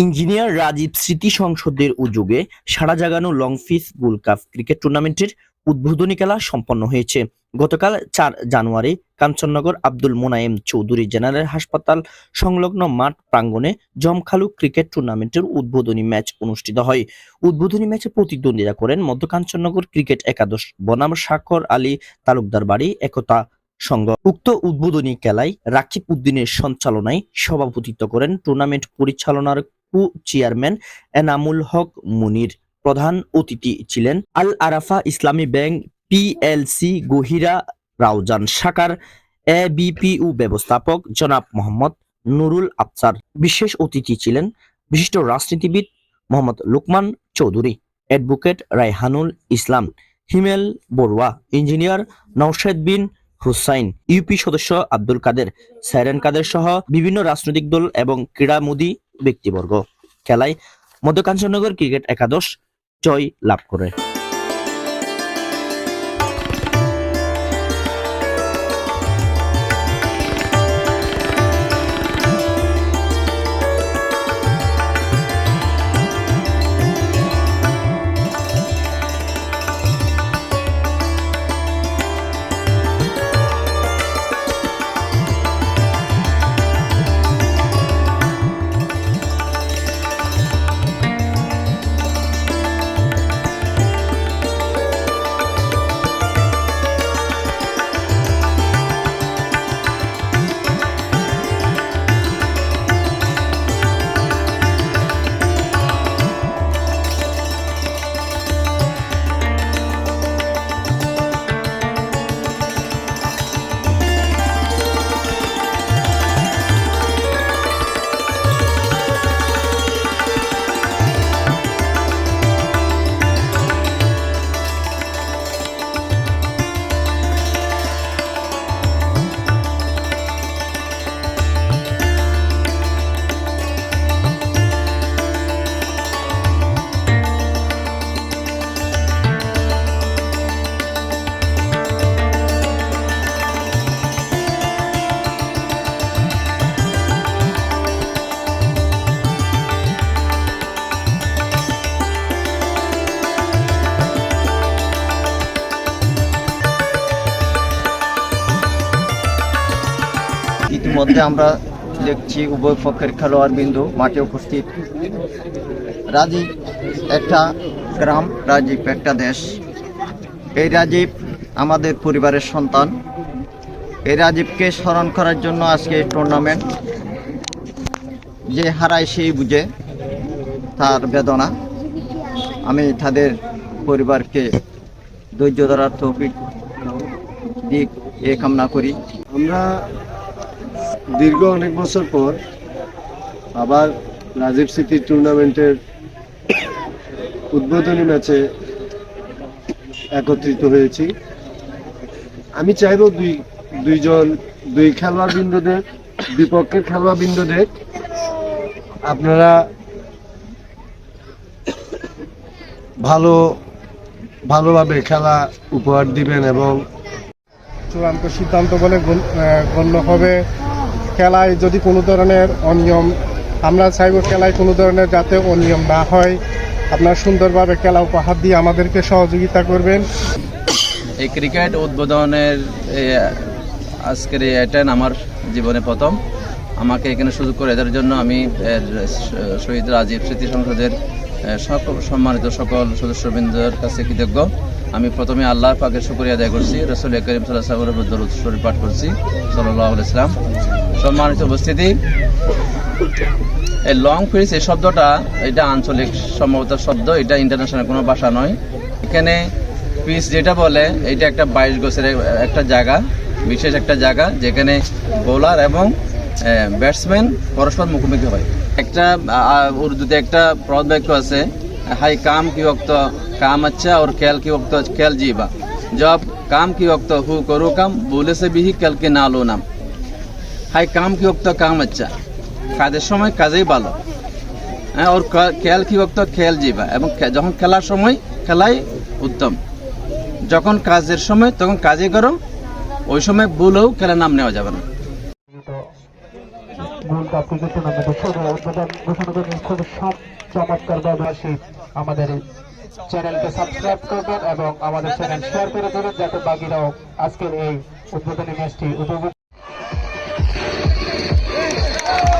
Engineer Rajib স্মৃতি সংসদের উদ্যোগে সারা জাগানো long fish gold cup cricket টুর্নামেন্টের উদ্বোধনী খেলা সম্পন্ন হয়েছে। গতকাল চার জানুয়ারি কাঞ্চননগর আব্দুল মোনায়েম চৌধুরী জেনারেল হাসপাতাল সংলগ্ন মাঠ প্রাঙ্গণে জমখালু ক্রিকেট টুর্নামেন্টের উদ্বোধনী ম্যাচ অনুষ্ঠিত হয়। উদ্বোধনী ম্যাচে প্রতিদ্বন্দ্বিতা করেন মধ্য কাঞ্চননগর ক্রিকেট একাদশ বনাম সাকর আলী তালুকদার বাড়ি একতা সংঘ। উক্ত উদ্বোধনী খেলায় রাকিব উদ্দিনের সঞ্চালনায় সভাপতিত্ব করেন টুর্নামেন্ট পরিচালনার কু চেয়ারম্যান এনামুল হক মুনির। প্রধান অতিথি ছিলেন আল আরাফা ইসলামী ব্যাংক, পিএলসি, গহিরা রাউজান শাখার এ এবিপিউ ব্যবস্থাপক জনাব মোহাম্মদ নুরুল আফসার। বিশেষ অতিথি ছিলেন বিশিষ্ট রাজনীতিবিদ Mohammad Lukman Chowdhury. Advocate Raihanul Islam Himel Barua. Engineer Naushed Bin Hussain. UP সদস্য আব্দুল কাদের সাইরেন কাদের সহ বিভিন্ন রাজনৈতিক দল এবং ক্রীড়ামোদী ব্যক্তিবর্গ। খেলায় মধ্যকাঞ্চননগর ক্রিকেট একাদশ জয় লাভ করে। ইতিমধ্যে আমরা দেখছি উভয় পক্ষের খেলোয়াড় বিন্দু মাঠে উপস্থিত। রাজীব একটা গ্রাম, রাজীব একটা দেশ। এই রাজীব আমাদের পরিবারের সন্তান। এই রাজীবকে স্মরণ করার জন্য আজকে টুর্নামেন্ট যে হারায় সেই বুঝে তার বেদনা। আমি তাদের পরিবারকে ধৈর্য ধরার তৌফিক দিক, এ কামনা করি। আমরা দীর্ঘ অনেক বছর পর আবার রাজীব সিটি টুর্নামেন্টের উদ্বোধনী ম্যাচে একত্রিত হয়েছি। আমি চাইব দুই, দুইজন, দুই খেলোয়াড় বিন্দুদের বিপক্ষের খেলোয়াড় বিন্দুদের আপনারা ভালো, ভালোভাবে খেলা উপহার দিবেন এবং চূড়ান্ত সিদ্ধান্ত বলে গণ্য হবে খেলায় যদি কোনো ধরনের অনিয়ম, আমরা চাইব খেলায় কোনো ধরনের যাতে অনিয়ম না হয়। আপনার সুন্দরভাবে খেলা উপহার দিয়ে আমাদেরকে সহযোগিতা করবেন। এই ক্রিকেট উদ্বোধনের আজকের এই অ্যাটেন আমার জীবনে প্রথম। আমাকে এখানে সুযোগ করে দেওয়ার জন্য আমি শহীদ রাজীব স্মৃতি সংসদের সকল সম্মানিত সকল সদস্যবৃন্দের কাছে কৃতজ্ঞ। আমি প্রথমে আল্লাহ পাকের শুক্রিয়া আদায় করছি। রসুল করিম সাল্লাহ সাহেবের দরুদ শরীফ পাঠ করছি। সাল্লাহ ইসলাম সম্মানিত উপস্থিতি। এই লং ফ্রিজ এই শব্দটা, এটা আঞ্চলিক সম্ভবত শব্দ, এটা ইন্টারন্যাশনাল কোনো ভাষা নয়। এখানে পিস যেটা বলে, এটা একটা বাইশ গোছের একটা জায়গা, বিশেষ একটা জায়গা, যেখানে বোলার এবং ব্যাটসম্যান পরস্পর মুখোমুখি হয়। একটা উর্দুতে একটা প্রদ বাক্য আছে, হাই কাম কি অক্ত কাম আচ্ছা ওর খেল কি অক্ত খেল জিবা জব, কাম কি অক্ত হু করু কাম বলেছে বিহি খেলকে না লো নাম। হাই কাম কি অক্ত কাম আচ্ছা। কাজের সময় কাজেই ভালো। হ্যাঁ ওর খেল কি অক্ত খেল জিবা। এবং যখন খেলার সময় খেলাই উত্তম। যখন কাজের সময়, তখন কাজে করো। ওই সময় ভুল হোক খেলার নাম নেওয়া যাবে না। আমাদের চ্যানেলকে সাবস্ক্রাইব করবেন এবং আমাদের চ্যানেল শেয়ার করে দেবেন, যাতে বাকিরাও আজকের এই উদ্বোধনী ম্যাচটি উপভোগ Woo!